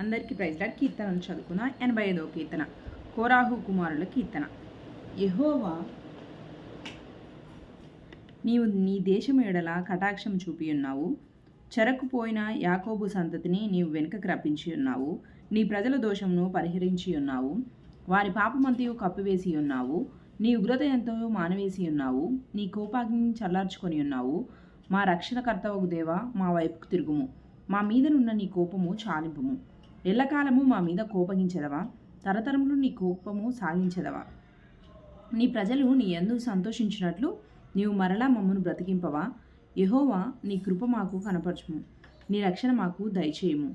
అందరికీ ప్రైజ్లాడ్ కీర్తనలు చదువుకున్న ఎనభై ఐదవ కీర్తన. కోరాహు కుమారుల కీర్తన. యహోవా నీవు నీ దేశం ఎడల కటాక్షం చూపి ఉన్నావు. చెరకుపోయిన యాకోబు సంతతిని నీవు వెనుకకు రప్పించి ఉన్నావు. నీ ప్రజల దోషమును పరిహరించి ఉన్నావు. వారి పాపమంతయు కప్పివేసి ఉన్నావు. నీ ఉగ్రత ఎంతో మానవేసి ఉన్నావు. నీ కోపాగ్ని చల్లార్చుకొని ఉన్నావు. మా రక్షణకర్తవకు దేవా మా వైపుకు తిరుగుము. మా మీదనున్న నీ కోపము చాలింపుము. ఎల్లకాలము మా మీద కోపగించదవా? తరతరములు నీ కోపము సాగించదవా? నీ ప్రజలు నీ ఎందు సంతోషించినట్లు నీవు మరలా మమ్మను బ్రతికింపవా? యహోవా నీ కృప మాకు కనపరచుము నీ రక్షణ మాకు దయచేయము.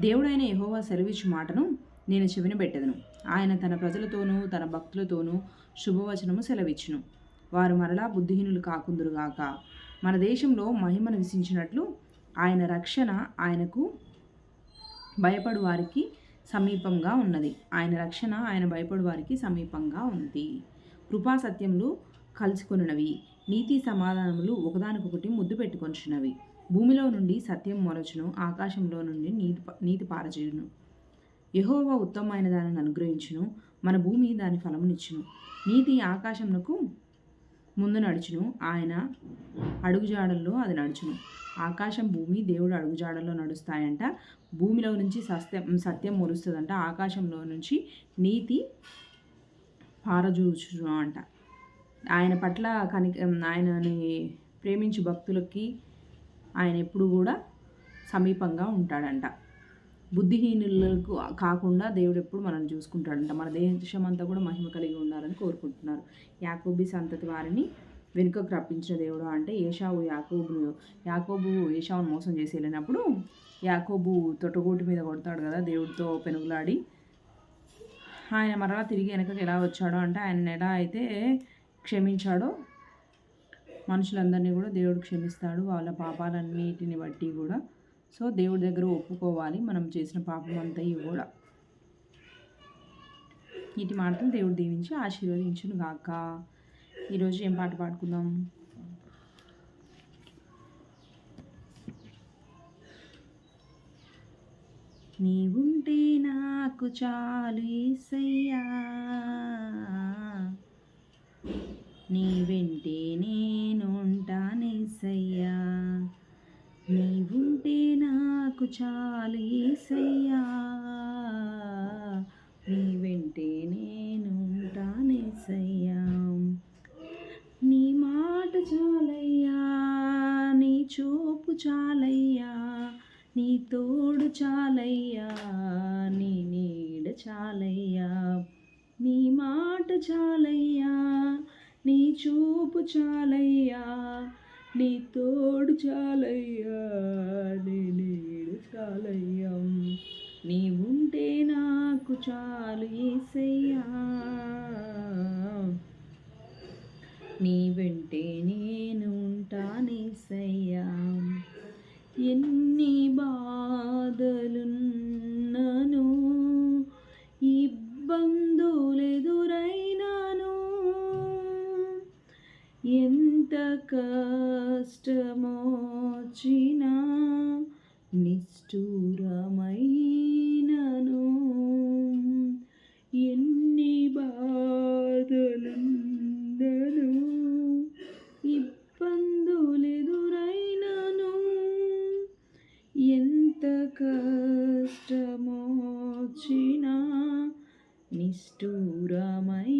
దేవుడైన యహోవా సెలవిచ్చు మాటను నేను చెవిన పెట్టెదను ఆయన తన ప్రజలతోనూ తన భక్తులతోనూ శుభవచనము సెలవిచ్చును. వారు మరలా బుద్ధిహీనులు కాకుందురుగాక మన దేశంలో మహిమను విసించినట్లు ఆయన రక్షణ ఆయనకు భయపడు వారికి సమీపంగా ఉన్నది. ఆయన రక్షణ ఆయన భయపడు వారికి సమీపంగా ఉంది. కృపా సత్యములు కలుసుకొనున్నవి. నీతి సమాధానములు ఒకదానికొకటి ముద్దు పెట్టుకొనిచున్నవి. భూమిలో నుండి సత్యం మొరచును ఆకాశంలో నుండి నీతి నీతి పారచేయును యహోవ ఉత్తమమైన దానిని అనుగ్రహించును మన భూమి దాని ఫలమునిచ్చును. నీతి ఆకాశమునకు ముందు నడుచును. ఆయన అడుగుజాడల్లో అది నడుచును. ఆకాశం భూమి దేవుడు అడుగుజాడల్లో నడుస్తాయంట. భూమిలో నుంచి సత్యం సత్యం మొలుస్తుందంట. ఆకాశంలో నుంచి నీతి పారజూచును అంట ఆయన పట్ల కని ఆయనని ప్రేమించు భక్తులకి ఆయన ఎప్పుడు కూడా సమీపంగా ఉంటాడంట. బుద్ధిహీనులకు కాకుండా దేవుడు ఎప్పుడు మనల్ని చూసుకుంటాడంట. మన దేశం అంతా కూడా మహిమ కలిగి ఉండాలని కోరుకుంటున్నారు. యాకోబి సంతతి వారిని వెనుకకు రప్పించిన దేవుడు అంటే ఏషావు యాకోబును యాకోబు ఏషావును మోసం చేసి వెళ్ళినప్పుడు యాకోబు తొట్టగోటు మీద కొడతాడు కదా దేవుడితో పెనుగులాడి. ఆయన మరలా తిరిగి వెనకకి ఎలా వచ్చాడో అంటే ఆయన ఎలా అయితే క్షమించాడో మనుషులందరినీ కూడా దేవుడు క్షమిస్తాడు. వాళ్ళ పాపాలన్నిటిని బట్టి కూడా సో దేవుడి దగ్గర ఒప్పుకోవాలి. మనం చేసిన పాపం అంతా కూడా ఇటు మాటలు దేవుడు దీవించి ఆశీర్వదించును గాక. ఈరోజు ఏం పాట పాడుకుందాం? నీవుంటే నాకు చాలు ఈసయ్యా నీ వెంటే నేను ఉంటానేసయ్యా నాకు చాలు ఏసయ్యా నీ వెంటే నేను ఉంటానేసయ్యా నీ మాట చాలయ్యా నీ చూపు చాలయ్యా నీ తోడు చాలయ్యా నీ నీడ చాలయ్యా. నీ మాట చాలయ్యా నీ చూపు చాలయ్యా నీ తోడు చాలయ్యా నీ చాలయ్యా. నీ ఉంటే నాకు చాలు ఏసయ్యా. నీ వెంటే నేను ఉంటానేసయ్యా ఎన్ని బా కష్టమోచిన నిష్ఠూరమైనను. ఎన్ని బాధలున్నను ఇబ్బందులెదురైనను. ఎంత కష్టమోచిన నిష్ఠూరమై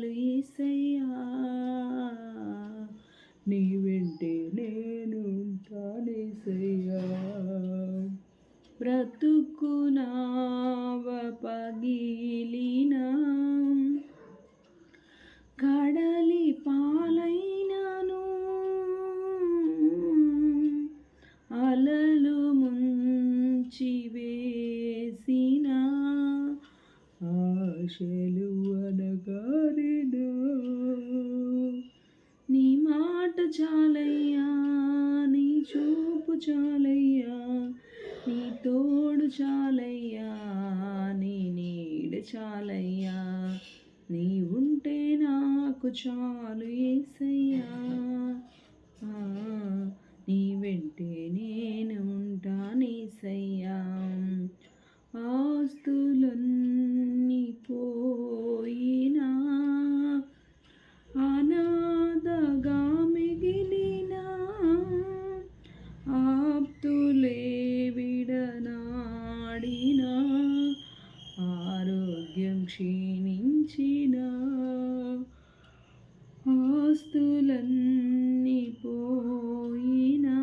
వెంటే నేనుంటానేసయ్యా బ్రతుకునావ పగిలినా. కడలి పాలైనను అలలు ముంచి వేసిన ఆశ తోడు చాలయ్యా నీ నీడ చాలయ్యా. నీ ఉంటే నాకు చాలు ఏసయ్యా. క్షీణించిన ఆస్తులన్నీ పోయినా